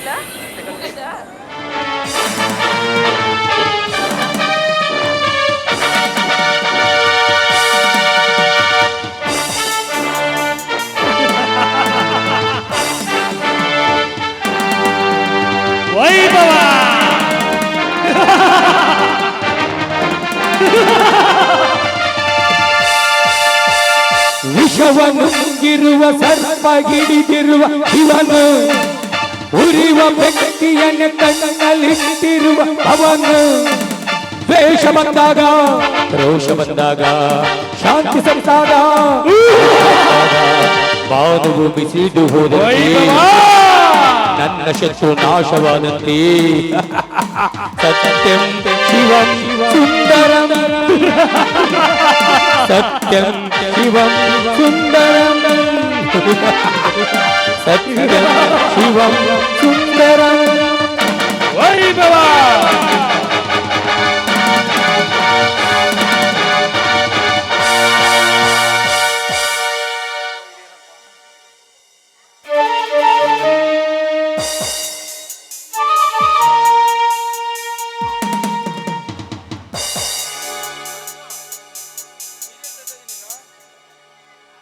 ಗೊತ್ತಾ ಗೊತ್ತಾ ವೈಭವ ವಿಷವನ್ನು ನುಂಗಿರುವ ಸರ್ಪ ಹಿಡಿದಿರುವ ಇವನು ಉರಿವ ವ್ಯಕ್ತಿಯನ್ನು ಕಣ್ಣಲ್ಲಿಟ್ಟಿರುವ ಅವನು ದ್ವೇಷ ಬಂದಾಗ ರೋಷ ಬಂದಾಗ ಶಾಂತಿ ಸತ್ತಾಗ ಬಾನುವು ಬಿಸಿದು ಹೋದಂತೆ ವೈಭವ ನನ್ನ ಶತ್ರು ನಾಶವಾದಂತೆ ಸತ್ಯಂ ಶಿವಂ ಸುಂದರಂ ಸತ್ಯಂ ಶಿವಂ ಸುಂದರಂ சத்தியம் சிவம் சுந்தரம்.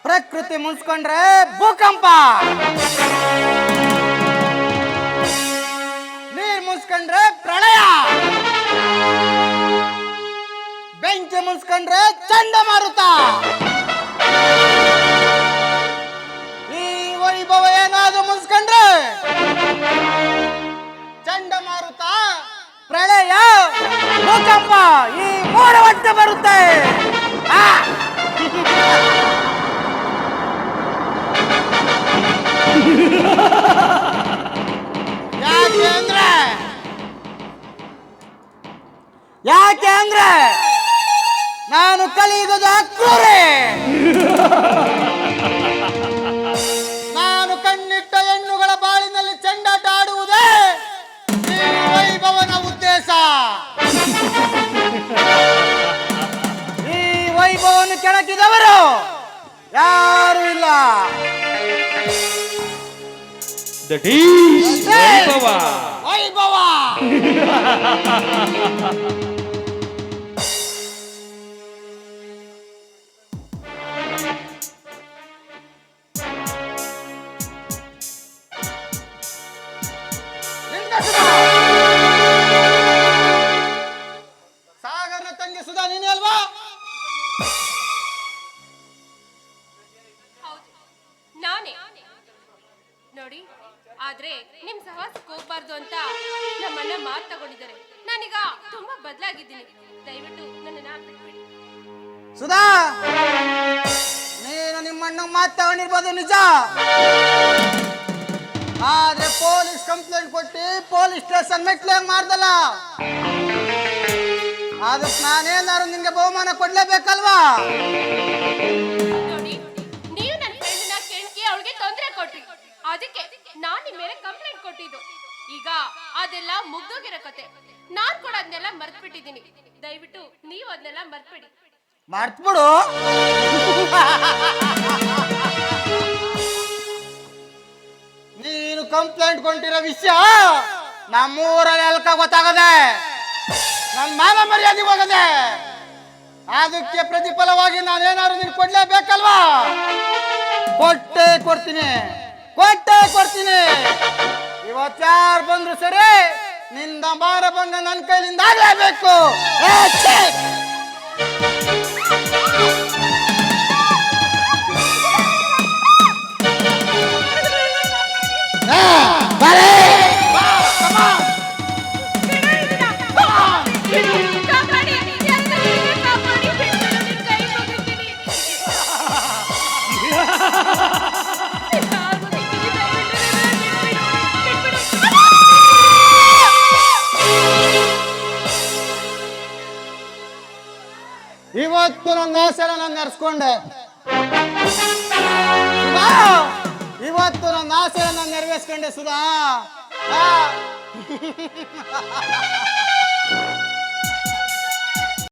ಪ್ರಕೃತಿ ಮುನ್ಸ್ಕೊಂಡ್ರೆ ಭೂಕಂಪ. ನೀರ್ ಮುನ್ಸ್ಕೊಂಡ್ರೆ ಪ್ರಳಯ. ಬೆಂಕಿ ಮುನ್ಸ್ಕೊಂಡ್ರೆ ಚಂಡಮಾರುತ. ಈ ವೈಭವ ಏನಾದ್ರೂ ಮುನ್ಸ್ಕೊಂಡ್ರೆ ಚಂಡಮಾರುತ, ಪ್ರಳಯ, ಭೂಕಂಪ ಈ ಮೂರು ಒಟ್ಟು ಬರುತ್ತೆ. ಯಾಕೆ ಅಂದ್ರೆ? ಯಾಕೆ ಅಂದ್ರೆ? ನಾನು ಕಲಿಯುಗದ ಕ್ರೂರೆ ನಾನು ಕಣ್ಣಿಟ್ಟ ಹೆಣ್ಣುಗಳ ಬಾಳಿನಲ್ಲಿ ಚೆಂಡಾಟ ಆಡುವುದೇ ಈ ವೈಭವನ ಉದ್ದೇಶ. ಈ ವೈಭವವನ್ನು ಕೆಣಕಿದವರು ಯಾರು ಇಲ್ಲ. ದಟ್ ಈಸ್ ವೈಭವ ವೈಭವ ನಿಂತ ಆದ್ರೆ ನಿಮ್ ಸಹವಾಸಕ್ಕೆ ಹೋಗ್ಬಾರ್ದು ಅಂತ ನಮ್ಮನ್ನ ಮಾತು ತಗೊಂಡಿದ್ದಾರೆ. ನಾನೀಗ ತುಂಬಾ ಬದಲಾಗಿದ್ದೀನಿ. ದಯವಿಟ್ಟು ನನ್ನನ್ನ ಬಿಟ್ಬಿಡಿ. ಸುಧಾ! ನೀನು ನಿಮ್ಮಣ್ಣ ಮಾತು ತಗೊಂಡಿರ್ಬೋದು ನಿಜ? ಆದ್ರೆ ಪೊಲೀಸ್ ಕಂಪ್ಲೇಂಟ್ ಕೊಟ್ಟು ಪೊಲೀಸ್ ಸ್ಟೇಷನ್ ಮೆಟ್ಲು ಹೆಂಗ್ ಮಾಡ್ದಲ್ಲ ಅದಕ್ಕೆ ನಾನೇನಾದ್ರು ನಿಮ್ಗೆ ಬಹುಮಾನ ಕೊಡ್ಲೇಬೇಕಲ್ವಾ? ನೋಡಿ ನೀವು ನನ್ನ ಫ್ರೆಂಡ್ನ ಕೆಣಕಿ ಅವಳಿಗೆ ತೊಂದರೆ ಕೊಟ್ರಿ. ಅದಕ್ಕೆ ನಾನ್ ಮೇಲೆ ಕಂಪ್ಲೇಂಟ್ ಕೊಟ್ಟಿದ್ದು. ಈಗ ಅದೆಲ್ಲ ಮುಗ್ದೋಗಿರೋ ಕತೆ. ನಾನ್ ಕೂಡ ಅದನ್ನೆಲ್ಲ ಮರ್ತ್ಬಿಟ್ಟಿದ್ದೀನಿ. ದಯವಿಟ್ಟು ನೀವು ಅದನ್ನೆಲ್ಲ ಮರ್ತ್ಬಿಡಿ. ಮರ್ತ್ಬಿಡು. ನೀನು ಕಂಪ್ಲೇಂಟ್ ಕೊಟ್ಟಿರೋ ವಿಷಯ ನಮ್ಮೂರಲ್ಲಿ ಎಲ್ಕ ಗೊತ್ತಾಗದೆ. ನನ್ನ ಮಾನ ಮರ್ಯಾದೆ ಹೋಗದೆ. ಅದಕ್ಕೆ ಪ್ರತಿಫಲವಾಗಿ ನಾನೇನಾದ್ರು ನೀನು ಕೊಡ್ಲೇಬೇಕಲ್ವಾ? ಕೊಟ್ಟೇ ಕೊಡ್ತೀನಿ. ಕೊಟ್ಟೆ ಕೊಡ್ತೀನಿ. ಇವತ್ತ್ಯಾರು ಬಂದ್ರು ಸರಿ ನಿಂದ ಬಾರ ಬಂದ ನನ್ನ ಕೈಲಿಂದ ಆಗ್ಲೇಬೇಕು. ಇವತ್ತು ನನ್ನ ಆಸೆನ ನಾನು ನೆರೆಸ್ಕೊಂಡೆ ಸುಧಾ ಇವತ್ತು ನನ್ನ ಆಸೆನ ನಾನು ನೆರವೇರಿಸ್ಕೊಂಡೆ ಸುಧಾ ಆ.